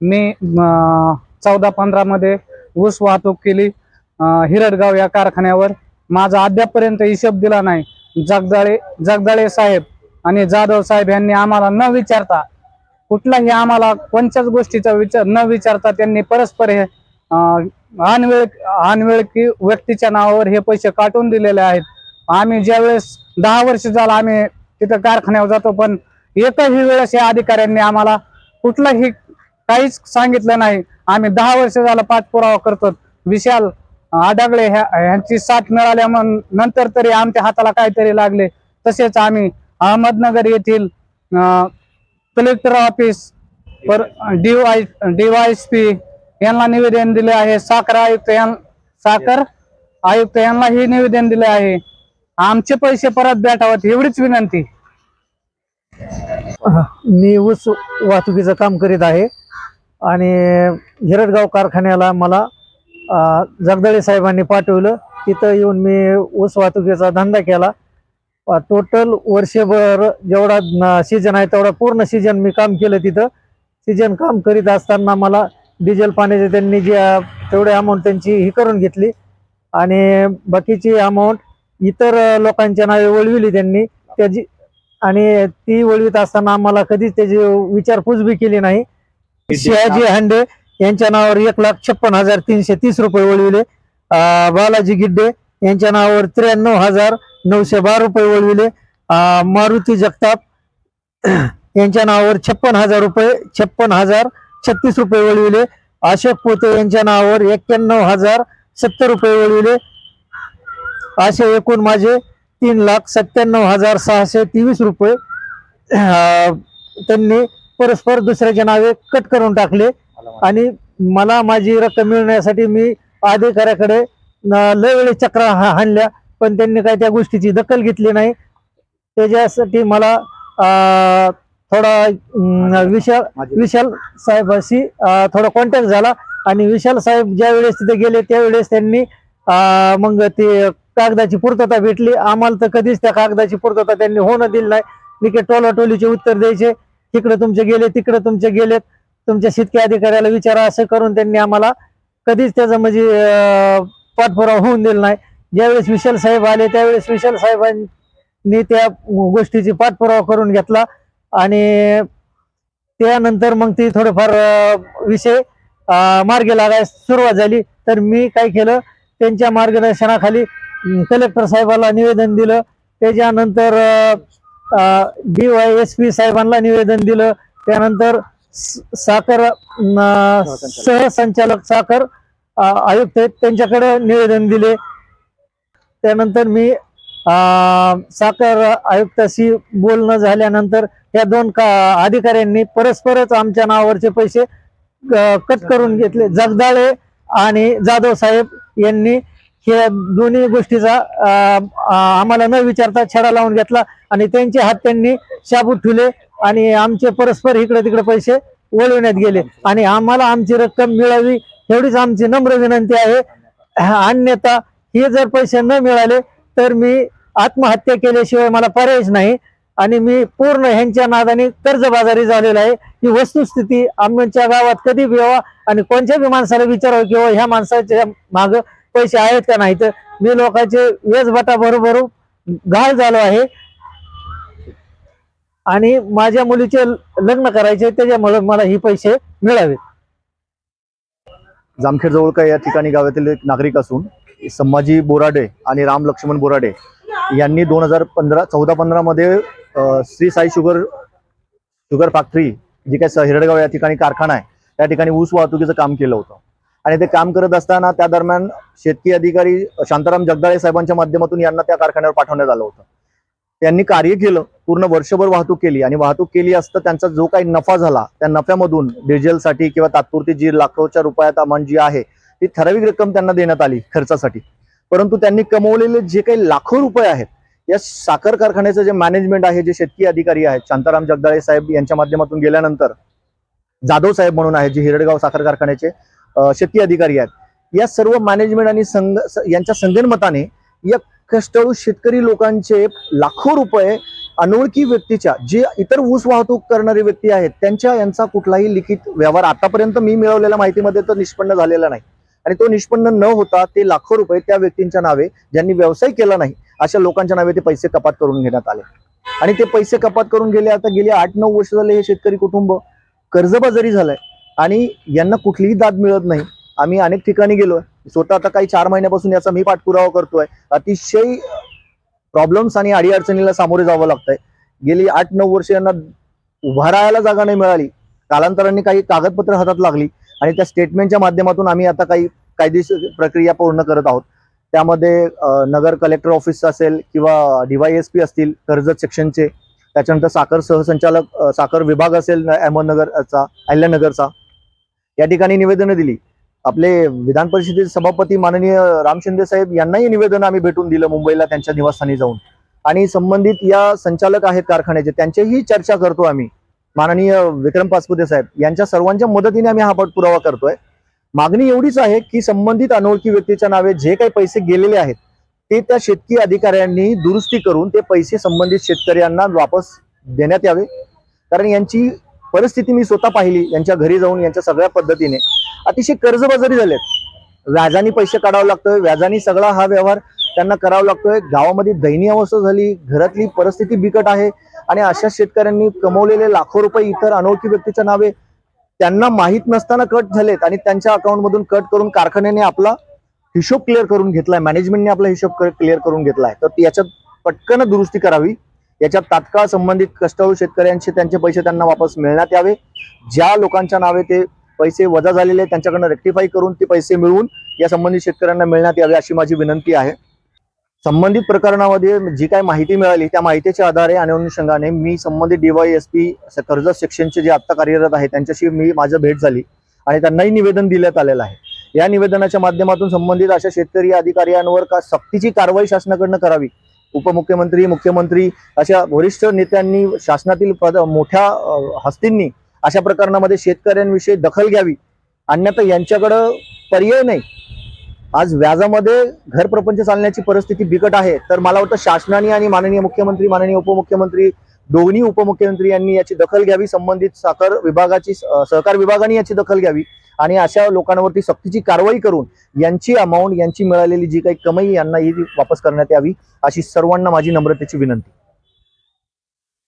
मी चौदा पंधरामध्ये ऊस वाहतूक केली. हिरडगाव या कारखान्यावर. माझा अद्यापपर्यंत हिशोब दिला नाही. जगदाळे जगदाळे साहेब आणि जाधव साहेब यांनी आम्हाला न विचारता कुठलाही आम्हाला कोणत्याच गोष्टीचा विचार न विचारता त्यांनी परस्पर हे अं, अनवेळ अनवेळकी व्यक्तीच्या नावावर हे पैसे काटून दिलेले आहेत. आम्ही ज्यावेळेस दहा वर्ष झालं आम्ही तिथं कारखान्यावर जातो पण एकही वेळेस या अधिकाऱ्यांनी आम्हाला कुठलाही काहीच सांगितलं नाही. आम्ही दहा वर्ष झाला पाठपुरावा करतो विशाल आडागळे ह्या ह्यांची साथ मिळाल्या नंतर तरी आमच्या हाताला काहीतरी लागले. तसेच आम्ही अहमदनगर येथील कलेक्टर ऑफिस पर डीवाय डीवायएसपी यांना निवेदन दिले आहे. साखर आयुक्त यां साखर आयुक्त यांनाही निवेदन दिले आहे. आमचे पैसे परत भेटावत एवढीच विनंती. मी ऊस वाहतुकीचं काम करीत आहे. आणि हिरडगाव कारखान्याला मला जगदळे साहेबांनी पाठवलं. तिथं येऊन मी ऊस वाहतुकीचा धंदा केला. टोटल वर्षभर जेवढा सीजन आहे तेवढा पूर्ण सीजन मी काम केलं तिथं. सीजन काम करीत असताना मला डिझेल पाण्याचे त्यांनी जे तेवढे अमाऊंट त्यांची ही करून घेतली. आणि बाकीची अमाऊंट इतर लोकांच्या नावे वळविली त्यांनी. त्याची आणि ती वळवीत असताना आम्हाला कधीच त्याची विचारपूस बी केली नाही. शहाजी हांडे यांच्या नावावर एक लाख छप्पन हजार तीनशे तीस रुपये वळविले. बालाजी गिड्डे यांच्या नावावर त्र्याण्णव हजार नऊशे बारा रुपये वळविले. मारुती जगताप यांच्या नावावर छप्पन हजार रुपये छप्पन हजार छत्तीस रुपये वळविले. अशोक पोते यांच्या नावावर एक्क्याण्णव हजार सत्तर रुपये वळविले. असे एकूण माझे तीन लाख सत्त्याण्णव हजार सहाशे तेवीस रुपये त्यांनी परस्पर दुसऱ्याच्या नावे कट करून टाकले. आणि मला माझी रक्कम मिळण्यासाठी मी अधिकाऱ्याकडे लय वेळी चक्रा हाणल्या. पण त्यांनी काही त्या गोष्टीची दखल घेतली नाही. त्याच्यासाठी मला थोडा विशाल विशाल साहेबाशी थोडा कॉन्टॅक्ट झाला. आणि विशाल साहेब ज्या वेळेस तिथे गेले त्यावेळेस त्यांनी मग ते कागदाची पूर्तता भेटली. आम्हाला तर कधीच त्या कागदाची पूर्तता त्यांनी होणं दिली नाही. निके टोलाटोलीचे उत्तर द्यायचे. तिकडे तुमचे गेले तिकडे तुमचे गेलेत. तुमच्या शेतकरी अधिकाऱ्याला विचारा असं करून त्यांनी आम्हाला कधीच त्याचा म्हणजे पाठपुरावा होऊन दिला नाही. ज्यावेळेस विशाल साहेब आले त्यावेळेस विशाल साहेबांनी त्या गोष्टीची पाठपुरावा करून घेतला. आणि त्यानंतर मग ती थोडंफार विषय मार्गे लागायला सुरुवात झाली. तर मी काय केलं त्यांच्या मार्गदर्शनाखाली कलेक्टर साहेबाला निवेदन दिलं. त्याच्यानंतर डी वाय एस पी साहेबांना निवेदन दिलं. त्यानंतर साखर अं, सहसंचालक साखर आयुक्त आहेत त्यांच्याकडे निवेदन दिले. त्यानंतर मी साखर आयुक्ताशी बोलणं झाल्यानंतर या दोन का अधिकाऱ्यांनी परस्परच आमच्या नावावरचे पैसे कट करून घेतले. जगदाळे आणि जाधव साहेब यांनी हे दोन्ही गोष्टीचा आम्हाला न विचारता छडा लावून घेतला आणि त्यांचे हात त्यांनी शाबूत ठेवले आणि आमचे परस्पर इकडे तिकडे पैसे वळवण्यात गेले. आणि आम्हाला आमची रक्कम मिळावी एवढीच आमची नम्र विनंती आहे. अन्यथा हे जर पैसे न मिळाले तर मी आत्महत्या केल्याशिवाय मला पर्यायच नाही आणि मी पूर्ण ह्यांच्या नादाने कर्जबाजारी झालेला आहे. ही वस्तुस्थिती आमच्या गावात कधी बी आणि कोणत्या बी माणसाला विचारावं किंवा ह्या माणसाच्या माग पैसे आहेत का नाही तर मी लोकांचे वेजबटा बरोबर घाल झालो आहे. आणि माझ्या मुलीचे लग्न करायचे त्याच्यामुळे मला ही पैसे मिळावेत. जामखेड जवळका या ठिकाणी गावातील एक नागरिक असून संभाजी बोराडे आणि राम लक्ष्मण बोराडे यांनी दोन हजार पंधरा चौदा पंधरा मध्ये Shri Sai sugar sugar factory जी काय हिरडगाव या ठिकाणी कारखाना आहे त्या ठिकाणी ऊस वाहतुकीचं काम केलं होतं. आणि ते काम करत असताना त्या दरम्यान शेतकी अधिकारी शांताराम जगदाळे साहेबांच्या माध्यमातून यांना त्या कारखान्यावर पाठवण्यात आलं होतं. त्यांनी कार्य केलं पूर्ण वर्षभर वाहतूक केली आणि वाहतूक केली असता त्यांचा जो काही नफा झाला त्या नफ्यामधून डिझेलसाठी किंवा तात्पुरती जी लाखोच्या रुपयात अमाऊंट जी आहे ती ठराविक रक्कम त्यांना देण्यात आली खर्चासाठी. परंतु त्यांनी कमवलेले जे काही लाखो रुपये आहेत या साखर कारखान्याचं जे मॅनेजमेंट आहे जे शेतकी अधिकारी आहेत शांताराम जगदाळे साहेब यांच्या माध्यमातून गेल्यानंतर जाधव साहेब म्हणून आहे जे हिरडगाव साखर कारखान्याचे शेती अधिकारी आहेत. या सर्व मॅनेजमेंट आणि संघ यांच्या संगनमताने या कष्टाळू शेतकरी लोकांचे लाखो रुपये अनोळखी व्यक्तीच्या जे इतर ऊस वाहतूक करणारे व्यक्ती आहेत त्यांच्या यांचा कुठलाही लिखित व्यवहार आतापर्यंत मी मिळवलेल्या माहितीमध्ये तर निष्पन्न झालेला नाही. आणि तो निष्पन्न न होता ते लाखो रुपये त्या व्यक्तींच्या नावे ज्यांनी व्यवसाय केला नाही अशा लोकांच्या नावे ते पैसे कपात करून घेण्यात आले. आणि ते पैसे कपात करून गेले आता गेले आठ नऊ वर्ष झाले हे शेतकरी कुटुंब कर्जबाजारी झालंय. आणि यांना कुठलीही दाद मिळत नाही. आम्ही अनेक ठिकाणी गेलो स्वतः आता काही चार महिन्यापासून याचा मी पाठपुरावा करतोय. अतिशय प्रॉब्लेम्स आणि अडीअडचणीला सामोरे जावं लागतंय. गेली आठ नऊ वर्ष यांना उभा राहायला जागा नाही मिळाली. कालांतराने काही कागदपत्र हातात लागली आणि त्या स्टेटमेंटच्या माध्यमातून आम्ही आता काही कायदेशीर प्रक्रिया पूर्ण करत आहोत. त्यामध्ये नगर कलेक्टर ऑफिस असेल किंवा डीवायएसपी असतील कर्जत सेक्शनचे त्याच्यानंतर साखर सहसंचालक साखर विभाग असेल अहमदनगरचा अहिल्यानगरचा या ठिकाणी निवेदनं दिली. आपले विधान परिषदेचे सभापती माननीय राम शिंदे साहेब यांनाही निवेदन आम्ही भेटून दिलं मुंबईला त्यांच्या निवासस्थानी जाऊन. आणि संबंधित या संचालक आहेत कारखान्याचे त्यांच्याही चर्चा करतो आम्ही. माननीय विक्रम पासपुते साहेब यांच्या सर्वांच्या मदतीने आम्ही हा पाठपुरावा करतोय. मागणी एवढीच आहे की संबंधित अनोळखी व्यक्तीच्या नावे जे काही पैसे गेलेले आहेत ते त्या शेतकी अधिकाऱ्यांनी दुरुस्ती करून ते पैसे संबंधित शेतकऱ्यांना वापस देण्यात यावे. कारण यांची परिस्थिती मी स्वतः पाहिली यांच्या घरी जाऊन यांच्या सगळ्या पद्धतीने. अतिशय कर्जबाजारी झालेत. व्याजाने पैसे काढावं लागतोय व्याजाने सगळा हा व्यवहार त्यांना करावा लागतोय. गावामध्ये दयनीय अवस्था झाली घरातली परिस्थिती बिकट आहे आणि अशा शेतकऱ्यांनी कमवलेले लाखो रुपये इतर अनोळखी व्यक्तीच्या नावे त्यांना माहीत नसताना कट झालेत आणि त्यांच्या अकाउंटमधून कट करून कारखान्याने आपला हिशोब क्लिअर करून घेतलाय. मॅनेजमेंटने आपला हिशोब क्लिअर करून घेतलाय. तर याच्यात पटकन दुरुस्ती करावी. याच्यात तात्काळ संबंधित कष्टाळू शेतकऱ्यांचे त्यांचे पैसे त्यांना वापस मिळण्यात यावे. ज्या लोकांच्या नावे ते पैसे वजा झालेले आहेत, त्यांच्याकडनं रेक्टिफाय करून ते पैसे मिळवून या संबंधित शेतकऱ्यांना मिळण्यात यावे अशी माझी विनंती आहे. संबंधित प्रकरणामध्ये जी काही माहिती मिळाली त्या माहितीच्या आधारे आणि अनुषंगाने मी संबंधित डीवायएसपी कर्जत सेक्शनचे जे आत्ता कार्यरत आहे त्यांच्याशी मी माझं भेट झाली आणि त्यांनाही निवेदन देण्यात आलेलं आहे. या निवेदनाच्या माध्यमातून संबंधित अशा शेतकरी अधिकाऱ्यांवर का सक्तीची कारवाई शासनाकडनं करावी उपमुख्यमंत्री मुख्यमंत्री अशा वरिष्ठ नेत्यांनी शासनातील पद मोठ्या हस्तींनी अशा प्रकरणामध्ये शेतकऱ्यांविषयी दखल घ्यावी. अन्यथा यांच्याकडं पर्याय नाही. आज व्याजामध्ये घर प्रपंच चालण्याची परिस्थिती बिकट आहे. तर मला वाटतं शासनाने आणि माननीय मुख्यमंत्री माननीय उपमुख्यमंत्री दोन्ही उपमुख्यमंत्री यांनी याची दखल घ्यावी संबंधित साखर विभागाची सहकार विभागाने याची दखल घ्यावी आणि अशा लोकांवरती सक्तीची कारवाई करून यांची अमाऊंट यांची मिळालेली जी काही कमाई यांना ही वापस करण्यात यावी अशी सर्वांना माझी नम्रतेची विनंती.